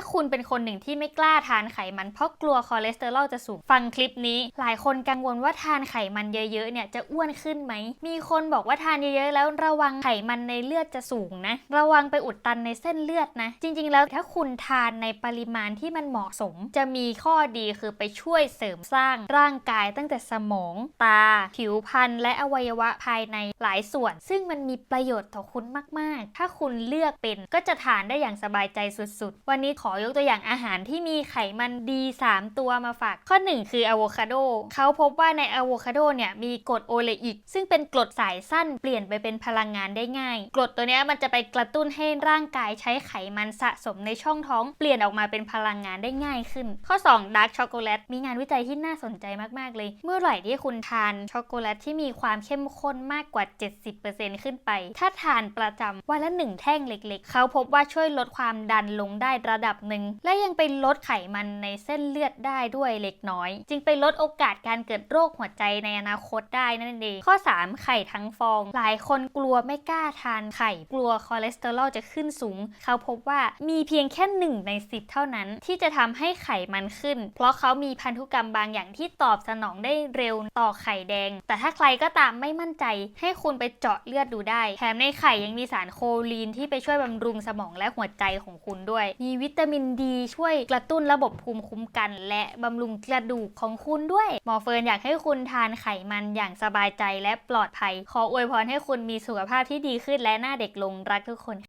าคุณเป็นคนหนึ่งที่ไม่กล้าทานไขมัน เพราะกลัวคอเลสเตอรอลจะสูง ฟังคลิปนี้ หลายคนกังวลว่าทานไขมันเยอะๆเนี่ยจะอ้วนขึ้นไหม มีคนบอกว่าทานเยอะๆแล้วระวังไขมันในเลือดจะสูงนะ ระวังไปอุดตันในเส้นเลือดนะ จริงๆ แล้วถ้าคุณทานในปริมาณที่มันเหมาะสม จะมีข้อดีคือไปช่วยเสริมสร้างร่างกายตั้งแต่สมอง ตา ผิวพรรณและอวัยวะภายในหลายส่วน ซึ่งมันมีประโยชน์ต่อคุณมากๆ ถ้าคุณเลือกเป็นก็จะทานได้อย่างสบายใจสุดๆ วันนี้ขออยกตัวอย่างอาหารที่มีไขมันดี 3 ตัวมาฝาก ข้อ 1 คืออะโวคาโดเขาพบว่าในอะโวคาโดเนี่ยมีกรดโอเลอิก ซึ่งเป็นกรดสายสั้นเปลี่ยนไปเป็นพลังงานได้ง่าย กรดตัวนี้มันจะไปกระตุ้นให้ร่างกายใช้ไขมันสะสมในช่องท้อง เปลี่ยนออกมาเป็นพลังงานได้ง่ายขึ้น ข้อ 2 ดาร์กช็อกโกแลตมีงานวิจัยที่น่าสนใจมากๆเลย เมื่อไหร่ที่คุณทานช็อกโกแลตที่มีความเข้มข้นมากกว่า 70%ขึ้นไป ถ้าทานประจำวันละหนึ่งแท่งเล็ก ๆ เขาพบว่าช่วยลดความดันลงได้ระดับหนึ่งและยังไปลดไขมันในเส้นเลือดได้ด้วยเล็กน้อย จึงไปลดโอกาสการเกิดโรคหัวใจในอนาคตได้นั่นเองข้อ 3 ไข่ทั้งฟอง หลายคนกลัวไม่กล้าทานไข่กลัวคอเลสเตอรอลจะขึ้นสูง เขาพบว่ามีเพียงแค่หนึ่งใน 10 เท่านั้น ที่จะทำให้ไขมันขึ้น เพราะเขามีพันธุกรรมบางอย่างที่ตอบสนองได้เร็วต่อไข่แดง แต่ถ้าใครก็ตามไม่มั่นใจ ให้คุณไปเจาะเลือดดูได้แถมในไข่ยังมีสารโคลีนที่ไปช่วยบำรุงสมองและหัวใจของคุณด้วย มีวิตตามินดีช่วยกระตุ้นระบบภูมิคุ้มกัน และบำรุงกระดูกของคุณด้วย หมอเฟิร์นอยากให้คุณทานไขมันอย่างสบายใจและปลอดภัย ขออวยพรให้คุณมีสุขภาพที่ดีขึ้นและหน้าเด็กลงรักทุกคน